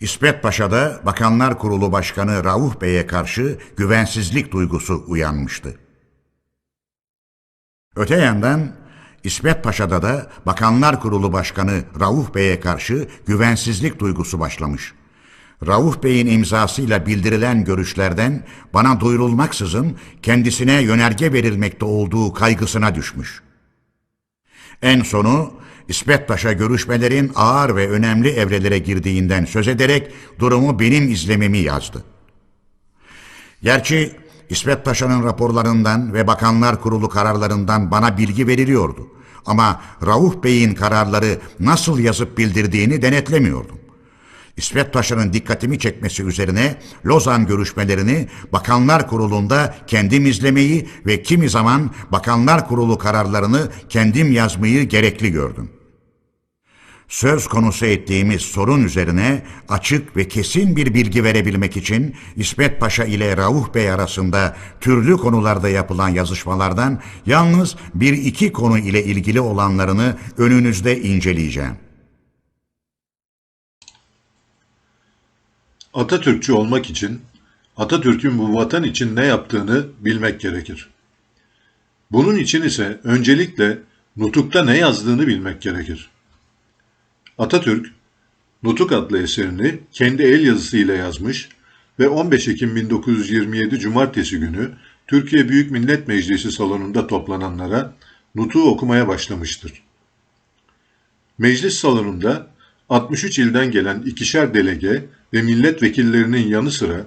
İsmet Paşa'da Bakanlar Kurulu Başkanı Rauf Bey'e karşı güvensizlik duygusu uyanmıştı. Öte yandan İsmet Paşa'da da Bakanlar Kurulu Başkanı Rauf Bey'e karşı güvensizlik duygusu başlamış. Rauf Bey'in imzasıyla bildirilen görüşlerden bana duyurulmaksızın kendisine yönerge verilmekte olduğu kaygısına düşmüş. En sonu İsmet Paşa görüşmelerin ağır ve önemli evrelere girdiğinden söz ederek durumu benim izlememi yazdı. Gerçi İsmet Paşa'nın raporlarından ve Bakanlar Kurulu kararlarından bana bilgi veriliyordu. Ama Rauf Bey'in kararları nasıl yazıp bildirdiğini denetlemiyordum. İsmet Paşa'nın dikkatimi çekmesi üzerine Lozan görüşmelerini Bakanlar Kurulu'nda kendim izlemeyi ve kimi zaman Bakanlar Kurulu kararlarını kendim yazmayı gerekli gördüm. Söz konusu ettiğimiz sorun üzerine açık ve kesin bir bilgi verebilmek için İsmet Paşa ile Rauf Bey arasında türlü konularda yapılan yazışmalardan yalnız bir iki konu ile ilgili olanlarını önünüzde inceleyeceğim. Atatürkçü olmak için Atatürk'ün bu vatan için ne yaptığını bilmek gerekir. Bunun için ise öncelikle Nutuk'ta ne yazdığını bilmek gerekir. Atatürk, Nutuk adlı eserini kendi el yazısıyla yazmış ve 15 Ekim 1927 Cumartesi günü Türkiye Büyük Millet Meclisi salonunda toplananlara Nutuk'u okumaya başlamıştır. Meclis salonunda 63 ilden gelen ikişer delege ve milletvekillerinin yanı sıra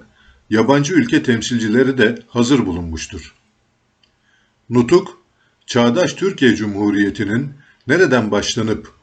yabancı ülke temsilcileri de hazır bulunmuştur. Nutuk, çağdaş Türkiye Cumhuriyeti'nin nereden başlanıp